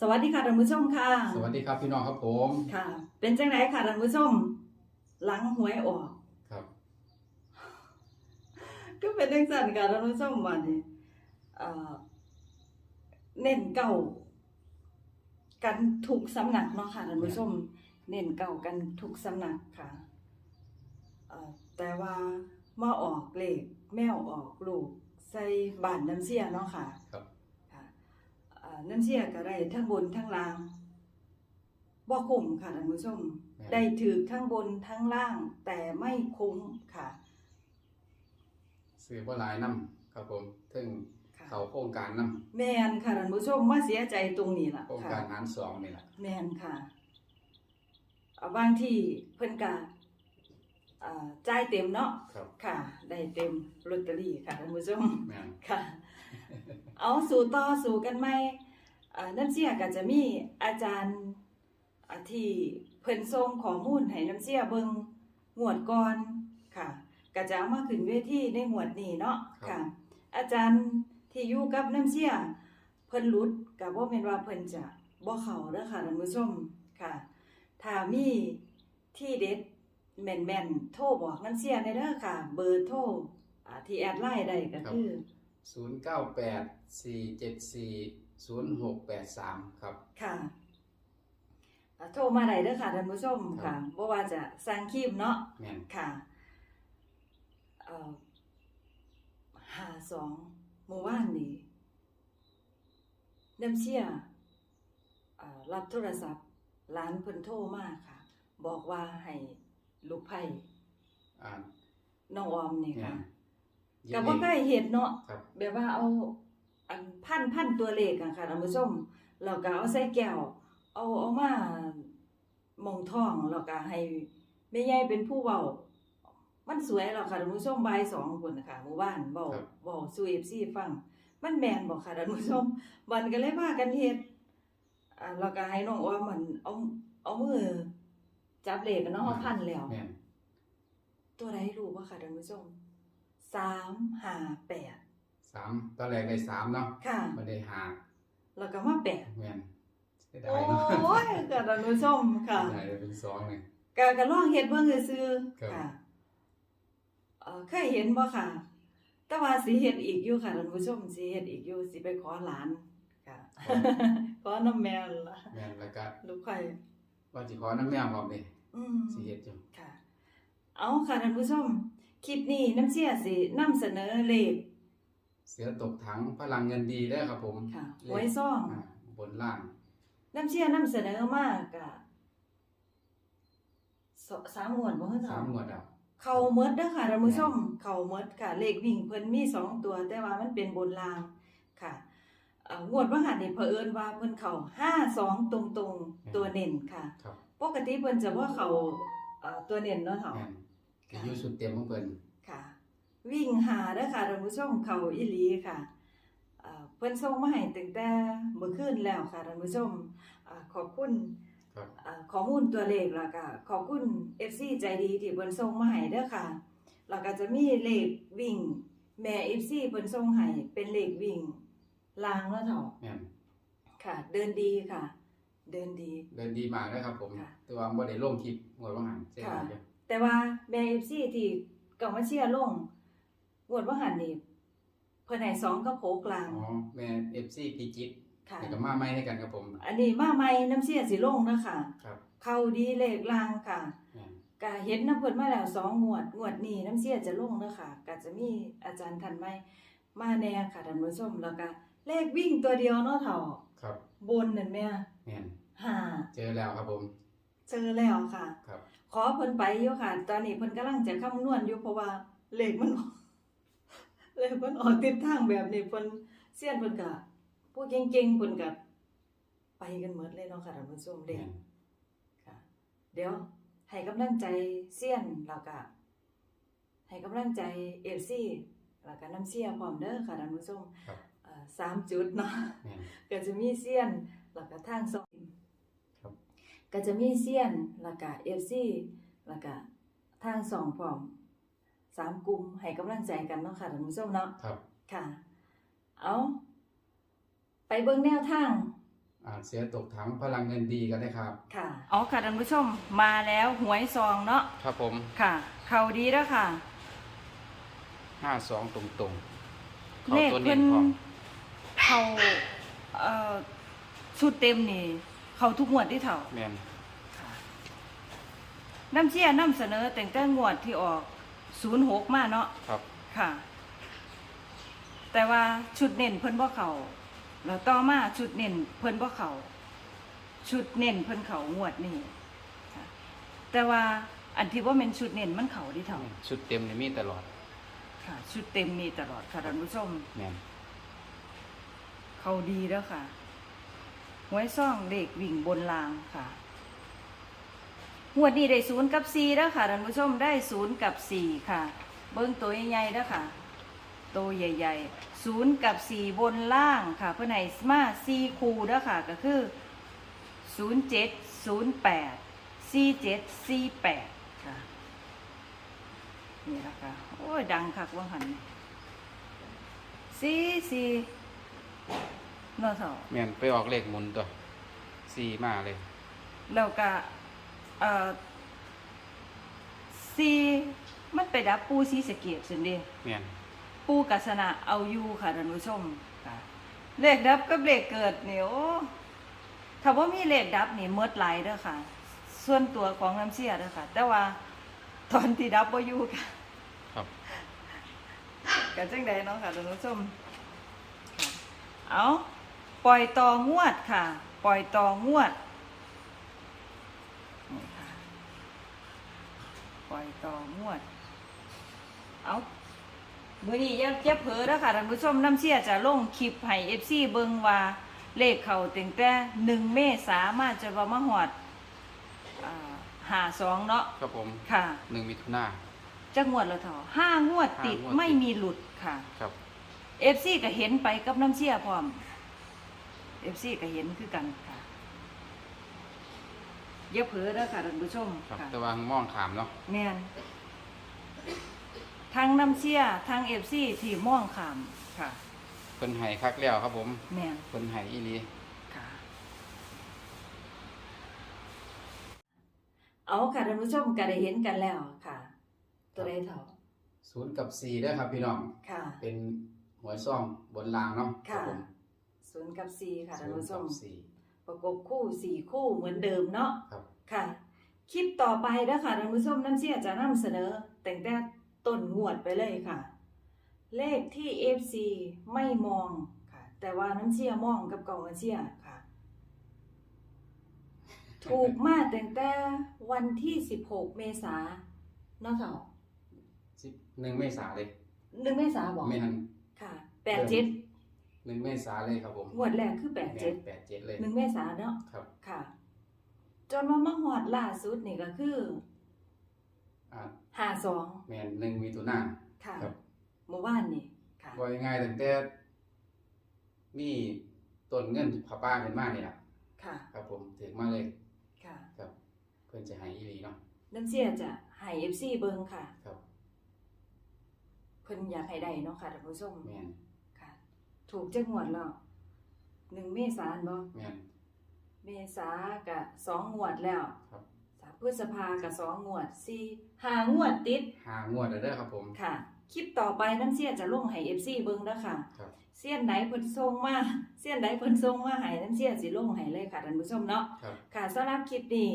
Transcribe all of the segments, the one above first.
สวัสดีค่ะท่านผู้ชมค่ะ สวัสดีครับพี่น้องครับผมค่ะ เป็นจังไดค่ะท่านผู้ชม หลังหวยออก ครับ ก็เป็นจังซั่นค่ะท่านผู้ชมวันนี้เอ่อเน้นเก่า กันทุกสำนักเนาะค่ะท่านผู้ชม เน้นเก่ากันทุกสำนักค่ะเอ่อแต่ว่ามาออกเลขแมวออกลูกใส่บ้านน้ำเสียเนาะค่ะ ครับค่ะเอ่อ น้ำเชี่ยก็ได้ทั้งบนทั้งล่างบ่คุ้มค่ะท่านผู้ชมแม่นได้ถือทั้งบนทั้งล่าง แต่ไม่คุ้มค่ะซื้อบ่หลายน้ำครับผมถึงค่ะเขาโครงการน้แมนค่ะท่านผู้ชมว่าเสียใจตรงนี้ล่ะำโครงค่ะการหารสองนี่แหละแมนค่ะเอ่อบางที่เพิ่นก็เอ่อจ่ายเต็มเนาะครับค่ะ ได้เต็มลอตเตอรี่ค่ะท่านผู้ชมแม่นค่ะ เอาสู่ต่อสู่กันไหมเอ่อน้ำเสียก็จะมีอาจารย์อ่าที่เพิ่นส่งข้อมูลให้น้ำเสียเบิ่งงวดก่อนค่ะก็จะเอามาขึ้นเวทีในงวดนี้เนาะค่ะ อาจารย์ที่อยู่กับน้ำเสียเพิ่นหลุดก็บ่แม่นว่าเพิ่นจะบ่เข้าเด้อค่ะท่านผู้ชมค่ะถ้ามีที่เด็ดแม่นๆโทรบอกน้ำเสียได้เด้อค่ะ เบอร์โทรอ่าที่แอดไลน์ได้ก็คือ ศูนย์เก้าแปดสี่เจ็ดสี่ศูนย์หกแปดสามครับ ค่ะอ่าโทรมาได้เด้อค่ะท่านผู้ชมครัค่ะบบ่ว่าจะสั่งครีมเนาะแม่นค่ะเอ่อหาสองเมื่อวานนี้น้ำเชี่ยเอ่อรับโทรศัพท์ร้านเพิ่นโทรมาค่ะ บอกว่าให้ลูกไผ่อ่าน้องออมนี่แม่ค่ะ น ก็บ่ใกล้เห็นเนาะครับ แบบว่าเอาอันพันพันตัวเลขอะค่ะท่านผู้ชมแล้วก็เอาใส่แก้ว เอาเอามามองท้องแล้วก็ให้แม่ใหญ่เป็นผู้เว้ามันสวยแล้วค่ะท่านผู้ชมบ่ายสองคนนะคะหมู่บ้านเว้าครับเว้าสู่ FC ฟังมันแม่นบ่ค่ะท่านผู้ชมวันก็เลยพากันเฮ็ดอ่าแล้วก็ให้น้องว่ามันเอาเอามือจับเลขกันเนาะเอาพันแล้ว แม่นตัวใดรู้บ่ค่ะท่านผู้ชม 358สามตอนแรกได้สามเนาะค่ะไม่ได้หาแล้วก็มาแปะแม่นเสียโอดายเนาะ้ยค่ะท่านผู้ชมค่ะได้เป็นสองเลยก็ก็ลองเฮ็ดเบิ่งซื่อครับๆค่ะเอ่อเคยเห็นบ่ค่ะ แต่ว่าสิเฮ็ดอีกอยู่ค่ะท่านผู้ชมสิเฮ็ดอีกอยู่สิไปขอหลานค่ะขอน้ำแม่ล่ะแม่นแล้วก็ลูกไข่ว่าสิขอน้ำแมวพร้อมนี่อืมสิเฮ็ดอยู่ค่ะ เอาค่ะท่านผู้ชม คลิปนี้น้ำเสียสินำเสนอเลขเสือตกถังพลังเงินดีได้อครับผมค่ะเลหขวยซ่องอ่าบนล่างน้ำเสียนำเสนอมากก็สสามหมวดบ่คือสามหมวดอะเขาเมดเด้อค่ะท่านผู้ชมเขาเมดค่ะ เลขวิ่งเพิ่นมีสองตัว แต่ว่ามันเป็นบนรางค่ะเอ่องวดว่าหันนี่เผอิญว่าเพิ่นเข้าห้าสองตรงๆตัวเน้นค่ะ ครับปกติเพิ่นจะว่าเขาเอ่อตัวเน้นเนาะเฒ่าแม่น ก็อยู่สุดเต็มของเพิ่นค่ะ วิ่งหาเด้อค่ะท่านผู้ชมเขาอีหลีค่ะเอ่อเพิ่นส่งมาให้ตั้งแต่เมื่อคืนแล้วค่ะท่านผู้ชมอ่าขอบคุณครับอ่าข้อมูลตัวเลขแล้วก็ขอบคุณ FC ใจดีที่เพิ่นส่งมาให้เด้อค่ะแล้วก็จะมีเลขวิ่ง แม่ FC เพิ่นส่งให้เป็นเลขวิ่งลางแล้วเถาะแม่นค่ะ เดินดีค่ะ เดินดี เดินดีมากนะครับผม ค่ะแต่ว่าบ่ได้ลงคลิปงวดว่าหันเสียดายอยู่ แต่ว่าแม่ FC ที่เก่ามาเชียร์ลงงวดว่าหันนี่เพิ่นให้สองกับโผกลาง อ๋อแม่ FC พิจิตรค่ะนี่ก็มาใหม่ให้กันครับผม อันนี้มาใหม่น้ำเชียร์สิลงนะคะครับเข้าดีเลขลางค่ะแม่นก็เห็นน้ำเพิ่นมาแล้วสองงวดงวดนี้น้ำเสียจะลงเด้อค่ะก็จะมีอาจารย์ท่านใหม่มาแน่ค่ะท่านผู้ชมแล้วก็เลขวิ่งตัวเดียวเนาะเฒ่าครับบนนั่นแม่แม่นห้าเจอแล้วครับผม เจอแล้วค่ะ ครับข อเพิ่นไปอยู่ค่ะ ตอนนี้เพิ่นกำลังจะคำนวณอยู่เพราะว่าเลขมันออกเลขมันออกทิศทางแบบนี้เพิ่นเสี้ยนเพิ่นก็ผู้เก่งๆเพิ่นก็ไปกันหมดเลยเนาะค่ะท่านผู้ชมเลแม่ขนค่ะ เดี๋ยวให้กำลังใจเซียนแล้วก็ให้กำลังใจเอฟซีแล้วก็น้ำเสียพร้อมเด้อค่ะท่านผู้ชมครับเอ่อสามจุดเนาะแม่นก็จะมีเซียนแล้วก็ทางซองครับ ก็จะมีเซียนแล้วก็เอฟซีแล้วก็ทางสองพร้อมสามกลุ่มให้กำลังใจกันเนาะค่ะท่านผู้ชมเนาะครับ ค่ะ เอาไปเบิ่งแนวทาง อ่าเสือตกถังพลังเงินดีกันได้ครับ ค่ะ อ๋อค่ะท่านผู้ชมมาแล้วหวยซองเนาะครับผมค่ะ เขาดีแล้วค่ะ ห้าสองตรงตรงๆเลขตัวเพิ่นพร้อมเขาเอ่อชุดเต็มนี่ เขาทุกงวดที่เท่าแมนค่ะน้ำเชี่ยน้ำเสนอแต่งแต่งวดที่ออกศูนย์หกมาเนาะครับ ค่ะ แต่ว่าชุดเน้นเพิ่นบ่เขาแล้วต่อมาชุดเน้นเพิ่นบ่เขาชุดเน้นเพิ่นเขางวดนี่ค่ะแต่ว่าอันที่ว่าเป็นชุดเน้นมันเขาที่เท่าชุดเต็มนี่มีตลอด ค่ะ ชุดเต็มมีตลอดค่ะท่านผู้ชมแมนเขาดีแล้วค่ะ หวยซ่องเลขวิ่งบนรางค่ะงวดนี้ได้ศูนย์กับสี่แล้วค่ะท่านผู้ชมได้ศูนย์กับสี่ค่ะ เบิ้งตัวใหญ่ๆแล้วค่ะตัวใหญ่ๆศูนย์กับสี่บนล่างค่ะ เพื่อนให้มาสี่คูแล้วค่ะ ก็คือศูนย์เจ็ดศูนย์แปดสี่เจ็ดสี่แปดค่ะนี่ละค่ะโอ้ยดังคักว่าหันสี่สี่ เนาะเถาะแมนไปออกเลขหมุนตัวสี่มาเลย แล้วก็เอ่อสี่มันไปดับปูสีสะเกตสินเดีแมนปูกัสนะเอาอยู่ค่ะท่านผู้ชมค่ะเลขดับกับเลขเกิดนี่โอ้ถ้าว่ามีเลขดับนี่เมดหลายเด้อค่ะ ส่วนตัวของน้ำเสียเด้อค่ะ แต่ว่าตอนที่ดับบ่อยู่ค่ะครับ กันจังใดเนาะค่ะท่านผู้ชมค่ะเอา ปล่อยต่องวดค่ะ ปล่อยต่องวดนี่ค่ะปล่อยต่องวด เอามือนี้อยังเจ็บเผลอแล้วค่ะท่านผู้ชมน้ำเชี่ยจะลงคลิปให้เอฟซีเบิงว่าเลขเขาตั้งแต่หนึ่งเมษามาจนว่ามาหอดหาสองเนาะครับผมค่ะหนึ่งมิถุนาจะงวดแล้วเถอะห้างวดติดห้างวดติดไม่มีหลุดค่ะ ครับเอฟซีก็เห็นไปกับน้ำเชี่ยพร้อมเอ ฟซีก็เห็นคือกันค่ะอย่าเผลอแล้วค่ะท่านผู้ชมครับค่ะแต่ว่ามองขามเนาะแม่นทั้งน้ำเชี่ยทั้งเอฟซีที่ม่องขามค่ะ เพิ่นไห้คักแล้วครับผมแม่น เพิ่นไห้อีหลี ค่ะเอาค่ะท่านผู้ชมก็ได้เห็นกันแล้วค่ะ ตัวใดเท่าศูนย์กับสี่เด้อครับพี่น้อง ค่ะ เป็นหวยซ่องบนรางเนาะครัค่ะบผม ศูนย์กับสี่ค่ะท่านศูนผู้ย์ชกัมบสี่ ประกบคู่สี่คู่เหมือนเดิมเนาะครับ ค่ะ คลิปต่อไปนะคะท่านผู้ชมน้ำเชี่ยจะนำเสนอ แต่งแต่ต้นงวดไปเลยค่ะ เลขที่ FC ไม่มองค่ะ แต่ว่าน้ำเชี่ยมองกับกองน้ำเชี่ยค่ะ ถูกมาแต่งแต่วันที่ 16 เมษาเนาะเถ่าสิบหนึ่งเมษาเลยหนึ่งเมษาบอกไม่ทันค่ะแปดเจ็ด หนึ่งเมษาเลยครับผมงวดแรกคือแปดเจ็ดแปดเจ็ดเลยหนึ่งเมษาเนาะครับ ค่ะ จนมามาหอดล่าสุดนี่ก็คืออ่าหาสองแมนหนึ่งมิถุนาค่ะครับเมื่อวานนี่ค่ะว่ายังไงตั้งแต่มีต้นเงินผาป้าเป็นมาเนี่ยค่ะ ครับผมถึงมาเลยค่ะครับ เพื่อนจะให้อีหลีเนาะน้ำเสียจะให้เอฟซีเบิงค่ะ ครับ เพิ่นอยากให้ได้เนาะค่ะท่านผู้ชมแมนค่ะ ถูกจังหวัดแล้วหนึ่งเมษายนบ่แมนเมษากะสองงวดแล้วครับสามพฤษภากะสองงวดสี่ห้างวดติดหางวดแล้วเด้อครับผม ค่ะ คลิปต่อไปน้ำเสียจะลงให้เอฟซีเบิงแล้วค่ะ ครับ เสี้ยนไหนเพิ่นส่งมาเสี้ยนไหนเพิ่นส่งมาให้น้ำเสียสิลงให้เลยค่ะท่านผู้ชมเนาะครับ ค่ะสำหรับคลิปนี้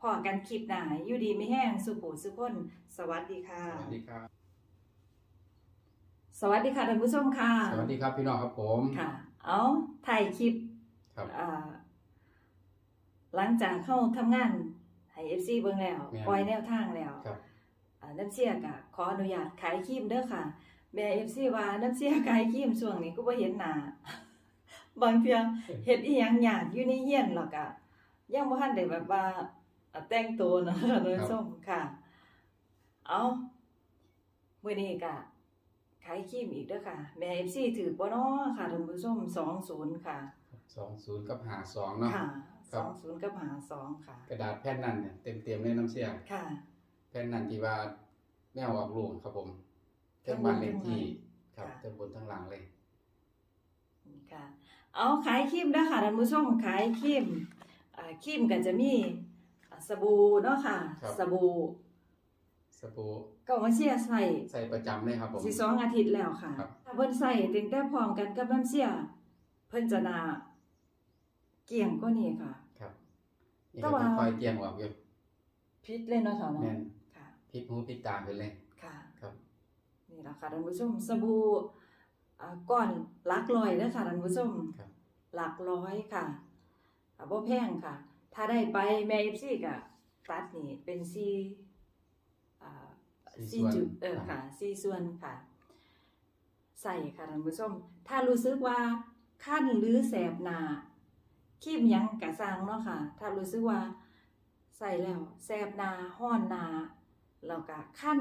พอกันคลิปหน้าอยู่ดีไม่แห้งสุขุสุขคนสวัสดีค่ะ สวัสดีครับ สวัสดีค่ะท่านผู้ชมค่ะ สวัสดีครับพี่น้องครับผมค่ะ เอาถ่ายคลิปครับอ่าหลังจากเข้าทำงานให้เอฟซีเบิ่งแล้วแม่นปล่อยแนวทางแล้วครับอ่าน้ำเสียกะขออนุญาตขายครีมเด้อค่ะ แม่เอฟซีว่าน้ำเสียขายครีมช่วงนี้ก็บ่เห็นหน้าบางเทื่อเฮ็ดอีหยังยากอยู่ในเฮียนหรอกอะยังบ่ทันได้แบบว่าอ่าแต่งตัวเนาะท่านผู้ชมค่ะ เอามื้อนี้ก็ ขายครีมอีกเด้อค่ะ แม่ FC ถือบ่เนาะค่ะท่านผู้ชม20ค่ะ สองศูนย์กับหาสองเนาะ ค่ะครับ20กับ52ค่ะ กระดาษแผ่นนั้นเนี่ยเต็มเต็มๆเลยน้ำเสียงค่ะ แผ่นนั้นที่ว่าแมวออกลูกครับผมทั้ทั้งงบนบ้านเลขที่ทั้งหลังครับค่ะทั้งบนทั้งหลังเลย ค่ะ เอาขายครีมเด้อค่ะท่านผู้ชมขายครีมอ่าครีมก็จะมีอ่าสบู่เนาะค่ะ ครับ สบู่สบู่ ก็มาเชียร์ใส่ใส่ประจำเลยครับผม สิสองอาทิตย์แล้วค่ะครับ ถ้าเพิ่นใส่ตั้งแต่พร้อมกันกับน้ำเชียร์เพิ่นจะหนาเกลี่ยงกว่านี้ค่ะ ครับนี่แต่ก็ว่าคอยเตรียมออกอยู่พิษเลยเนาะเถาแม่เนาะนค่ะพลิกหูพลิกตาขึ้นเลย ค่ะ ครับ นี่ล่ะค่ะท่านผู้ชมสบู่อ่าก้อนหลักร้อยเด้อค่ะท่านผู้ชมครับ หลักร้อยค่ะอ่าบ่แพงค่ะ ถ้าได้ไปแม่ FC ก็ตัดนี่เป็นซีอ่า สี่ซีส่วนจุดเออครับค่ะซีส่วนค่ะ ใส่ค่ะท่านผู้ชม ถ้ารู้สึกว่าคันหรือแสบหน้าคีบหยังกะสร้างเนาะค่ะ ถ้ารู้สึกว่าใส่แล้วแสบหน้าห้อนหน้าแล้วก็คัน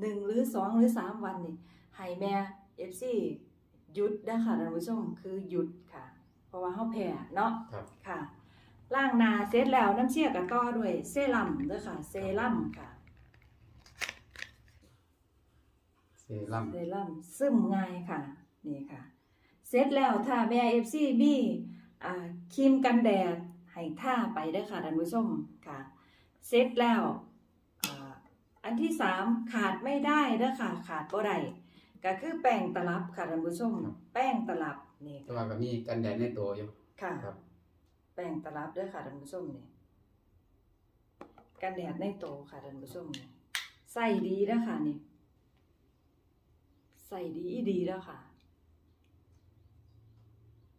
หนึ่งหรือสองหรือสามวันนี่ให้แม่ FC หยุดนะคะท่านผู้ชมคือหยุดค่ะ เพราะว่าเฮาแพ้เนาะครับ ค่ะล้างหน้าเสร็จแล้วน้ำเชี่ยก็ต่อด้วยเซรั่มเด้อค่ะ เซรั่มค่ะ เซรั่มเซรั่มซึมง่ายค่ะ นี่ค่ะ เสร็จแล้วถ้าแม่ FC มีอ่าครีมกันแดดให้ท่าไปเด้อค่ะท่านผู้ชมค่ะ เสร็จแล้วอ่าอันที่สามขาดไม่ได้เด้อค่ะ ขาดบ่ได้ก็คือแป้งตลับค่ะท่านผู้ชม แป้งตลับนี่แต่ว่าก็มีกันแดดในตัวอยู่ค่ะครับแป้งตลับเด้อค่ะท่านผู้ชมนี่กันแดดในโตค่ะท่านผู้ชมนี่ใส่ดีเด้อค่ะนี่ ใส่ดีอีดีแล้วค่ะ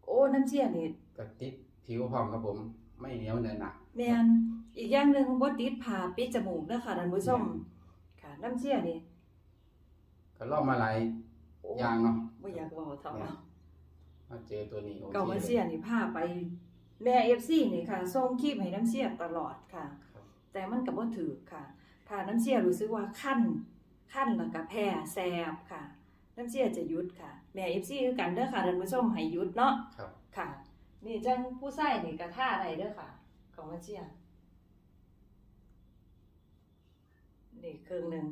โอ้น้ำเชี่ยนี่ก็ติดผิวพร้อมครับผม ไม่เหนียวเนื้อหนักแมนอีกอย่างหนึ่งบ่ติดผ่าปิดจมูกเด้อค่ะท่านผู้ชมค่ะ น้ำเชี่ยนี่ก็ลองมาหลายโอ้อย่างเนาะบ่อยากเว้าเท่าแม่นมาเจอตัวนี้โอเคเก่ามาเลเชี่ยยนี่พาไปแม่ FC นี่ค่ะส่งคลิปให้น้ำเชี่ยตลอดค่ะครับแต่มันก็บ่ถือค่ะ ถ้าน้ำเชี่ยรู้สึกว่าคันคันแล้วก็แพ้แสบค่ะ น้ำเชี่ยจะหยุดค่ะ แม่ FC คือกันเด้อค่ะท่านผู้ชมให้หยุดเนาะครับ ค่ะ นี่จังผู้ใส่นี่ก็ท่าได้เด้อค่ะ ของน้ำเชี่ยนี่เครื่องหนึง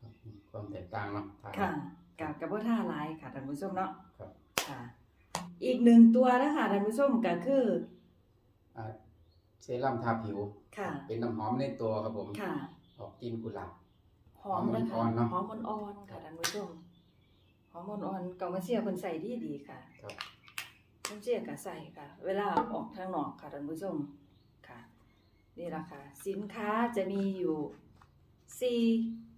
ครับความแตกต่างเนาะทางค่ะกับกับบ่ท่าหลายค่ะท่านผู้ชมเนาะครับค่ะ อีกหนึ่งตัวนะคะท่านผู้ชมก็คืออ่าเซรั่มทาผิวค่ะ เป็นน้ำหอมในตัวครับผมค่ะออกกลินกุหลาบหอมนะคะหอมอ่อนๆเนาะหอมอ่อนๆค่ะท่านผู้ชม หอมอ่อนๆเกามาเชียเพิ่นใส่ดีดีๆค่ะครับเพิ่นเชียก็ใส่ค่ะ เวลาออกทางนอกค่ะท่านผู้ชมค่ะนี่ล่ะค่ะ สินค้าจะมีอยู่สี่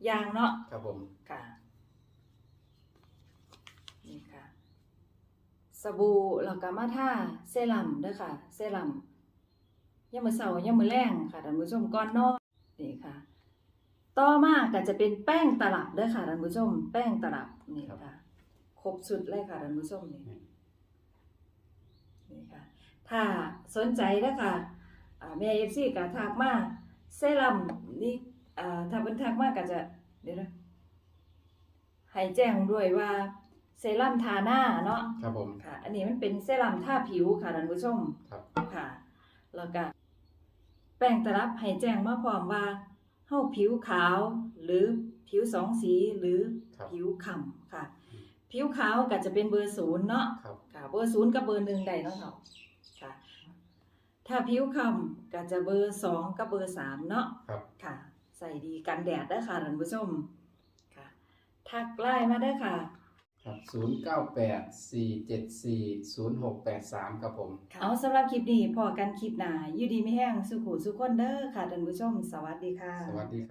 อย่างเนาะครับผมค่ะนี่ค่ะ สบู่แล้วก็มาท่าเซรั่มเด้อค่ะ เซรั่มยามมื้อเช้ายามมื้อแลงค่ะท่านผู้ชมก่อนนอนนี่ค่ะ ต่อมาก็จะเป็นแป้งตลับเด้อค่ะท่านผู้ชม แป้งตลับนี่ค่ะค รบชุดเลยค่ะท่านผู้ชมนี่นี่นี่ค่ะ ถ้าสนใจนะคะอ่าแม่เอฟซีก็ทักมาเซรั่มนี่อ่าถ้าเพิ่นทักมาก็จะเดี๋ยวนะให้แจ้งด้วยว่าเซรั่มทาหน้าเนาะครับผมค่ะ อันนี้มันเป็นเซรั่มทาผิวค่ะท่านผู้ชมครับค่ะ แล้วก็แป้งตลับให้แจ้งมาพร้อมว่าเฮาผิวขาวหรือผิวสองสีหรือครับผิวคล้ำค่ะ ผิวขาวก็จะเป็นเบอร์ศูนย์เนาะครับ ค่ะ เบอร์ศูนย์กับเบอร์หนึ่งได้เนาะครับค่ะ ถ้าผิวคล้ำก็จะเบอร์สองกับเบอร์สามเนาะครับ ค่ะ ใส่ดีกันแดดเด้อค่ะท่านผู้ชมค่ะทักไลน์มาได้อค่ะ ครับศูนย์เก้าแปดสี่เจ็ดสี่ศูนย์หกแปดสามครับผม เอาสำหรับคลิปนี้พอกันคลิปหน้าอยู่ดีไม่แห้งสุขุสุขคนเด้อค่ะท่านผู้ชม สวัสดีค่ะ สวัสดีครับ